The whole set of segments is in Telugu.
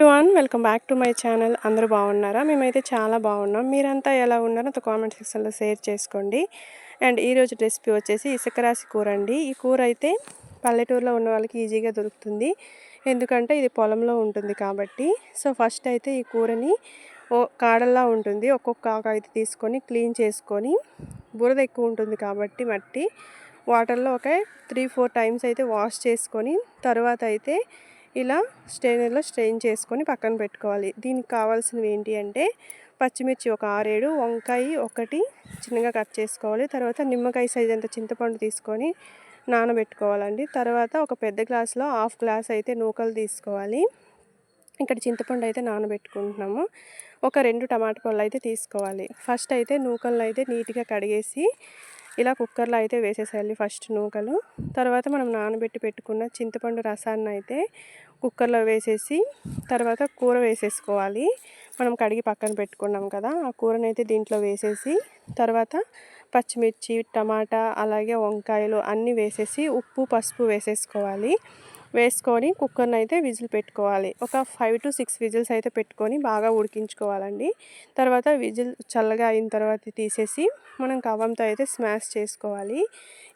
One welcome back to my channel అందరూ బాగున్నారా? మేమైతే చాలా బాగున్నాం. మీరంతా ఎలా ఉన్నారో ఒక కామెంట్ సెక్షన్లో షేర్ చేసుకోండి. అండ్ ఈరోజు రెసిపీ వచ్చేసి ఇసుకరాశి కూర అండి. ఈ కూర అయితే పల్లెటూరులో ఉన్న వాళ్ళకి ఈజీగా దొరుకుతుంది. ఎందుకంటే ఇది పొలంలో ఉంటుంది కాబట్టి. సో ఫస్ట్ అయితే ఈ కూరని ఓ కాడల్లా ఉంటుంది. ఒక్కొక్క ఆకు అయితే తీసుకొని క్లీన్ చేసుకొని బురద ఎక్కువ ఉంటుంది కాబట్టి మట్టి వాటర్లో ఒక త్రీ ఫోర్ టైమ్స్ అయితే వాష్ చేసుకొని తర్వాత అయితే ఇలా స్ట్రైనర్లో స్ట్రెయిన్ చేసుకొని పక్కన పెట్టుకోవాలి. దీనికి కావాల్సినవి ఏంటి అంటే పచ్చిమిర్చి ఒక ఆరేడు వంకాయ ఒకటి చిన్నగా కట్ చేసుకోవాలి. తర్వాత నిమ్మకాయ సైజ్ అంత చింతపండు తీసుకొని నానబెట్టుకోవాలండి. తర్వాత ఒక పెద్ద గ్లాస్లో హాఫ్ గ్లాస్ అయితే నూకలు తీసుకోవాలి. ఇక్కడ చింతపండు అయితే నానబెట్టుకుంటున్నాము. ఒక రెండు టమాటా పళ్ళు అయితే తీసుకోవాలి. ఫస్ట్ అయితే నూకలను అయితే నీట్గా కడిగేసి ఇలా కుక్కర్లో అయితే వేసేసేయాలి ఫస్ట్ నూకలు. తర్వాత మనం నానబెట్టి పెట్టుకున్న చింతపండు రసాన్ని అయితే కుక్కర్లో వేసేసి తర్వాత కూర వేసేసుకోవాలి. మనం కడిగి పక్కన పెట్టుకున్నాం కదా ఆ కూరని అయితే దీంట్లో వేసేసి తర్వాత పచ్చిమిర్చి టమాటా అలాగే వంకాయలు అన్నీ వేసేసి ఉప్పు పసుపు వేసేసుకోవాలి. వేసుకొని కుక్కర్ని అయితే విజిల్ పెట్టుకోవాలి. ఒక ఫైవ్ టు సిక్స్ విజిల్స్ అయితే పెట్టుకొని బాగా ఉడికించుకోవాలండి. తర్వాత విజిల్ చల్లగా అయిన తర్వాత తీసేసి మనం కవ్వంతో అయితే స్మాష్ చేసుకోవాలి.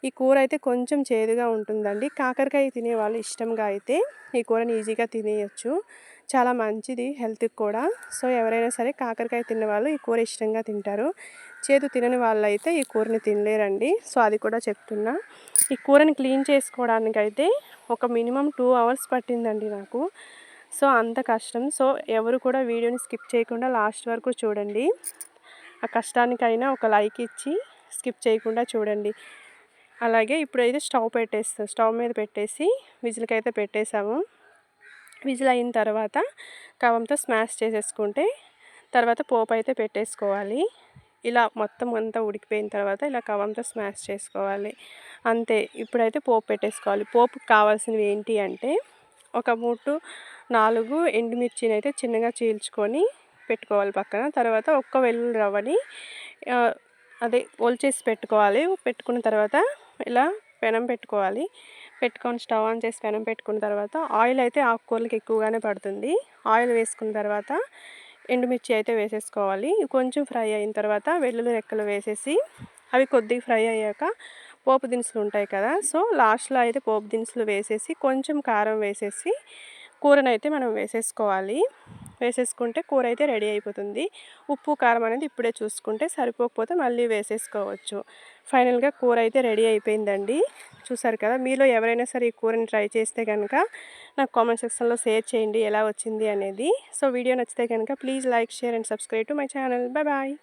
ఈ కూర అయితే కొంచెం చేదుగా ఉంటుందండి. కాకరకాయ తినే వాళ్ళు ఇష్టంగా అయితే ఈ కూరని ఈజీగా తినేయచ్చు. చాలా మంచిది హెల్త్కి కూడా. సో ఎవరైనా సరే కాకరకాయ తినేవాళ్ళు ఈ కూర ఇష్టంగా తింటారు. చేదు తినని వాళ్ళు అయితే ఈ కూరని తినలేరండి. సో అది కూడా చెప్తున్నా. ఈ కూరని క్లీన్ చేసుకోవడానికి అయితే ఒక మినిమం టూ అవర్స్ పట్టిందండి నాకు. సో అంత కష్టం. సో ఎవరు కూడా వీడియోని స్కిప్ చేయకుండా లాస్ట్ వరకు చూడండి. ఆ కష్టానికైనా ఒక లైక్ ఇచ్చి స్కిప్ చేయకుండా చూడండి. అలాగే ఇప్పుడైతే స్టవ్ పెట్టేస్తాం స్టవ్ మీద పెట్టేసి విజిల్కి అయితే పెట్టేసాము విజిల్ అయిన తర్వాత కవంతో స్మాష్ చేసేసుకుంటే తర్వాత పోపు అయితే పెట్టేసుకోవాలి. ఇలా మొత్తం అంతా ఉడికిపోయిన తర్వాత ఇలా కవంతో స్మాష్ చేసుకోవాలి. అంతే ఇప్పుడైతే పోపు పెట్టేసుకోవాలి. పోపు కావాల్సినవి ఏంటి అంటే ఒక మూడు నాలుగు ఎండుమిర్చిని అయితే చిన్నగా చీల్చుకొని పెట్టుకోవాలి పక్కన. తర్వాత ఒక్క వెల్లుల్లి రవ్వని అదే ఒలిచేసి పెట్టుకోవాలి. పెట్టుకున్న తర్వాత ఇలా పెనం పెట్టుకోవాలి. పెట్టుకొని స్టవ్ ఆన్ చేసి పెనం పెట్టుకున్న తర్వాత ఆయిల్ అయితే ఆకుకూరలకు ఎక్కువగానే పడుతుంది. ఆయిల్ వేసుకున్న తర్వాత ఎండుమిర్చి అయితే వేసేసుకోవాలి. కొంచెం ఫ్రై అయిన తర్వాత వెల్లుల్లి రెక్కలు వేసేసి అవి కొద్దిగా ఫ్రై అయ్యాక పోపు దినుసులు ఉంటాయి కదా సో లాస్ట్లో అయితే పోపు దినుసులు వేసేసి కొంచెం కారం వేసేసి కూరనైతే మనం వేసేసుకోవాలి. వేసేసుకుంటే కూర అయితే రెడీ అయిపోతుంది. ఉప్పు కారం అనేది ఇప్పుడే చూసుకుంటే సరిపోకపోతే మళ్ళీ వేసేసుకోవచ్చు. ఫైనల్గా కూర అయితే రెడీ అయిపోయిందండి. చూసారు కదా మీలో ఎవరైనా సరే ఈ కూరని ట్రై చేస్తే కనుక నాకు కామెంట్ సెక్షన్లో షేర్ చేయండి ఎలా వచ్చింది అనేది. సో వీడియో నచ్చితే కనుక please like share and subscribe to my channel. Bye bye.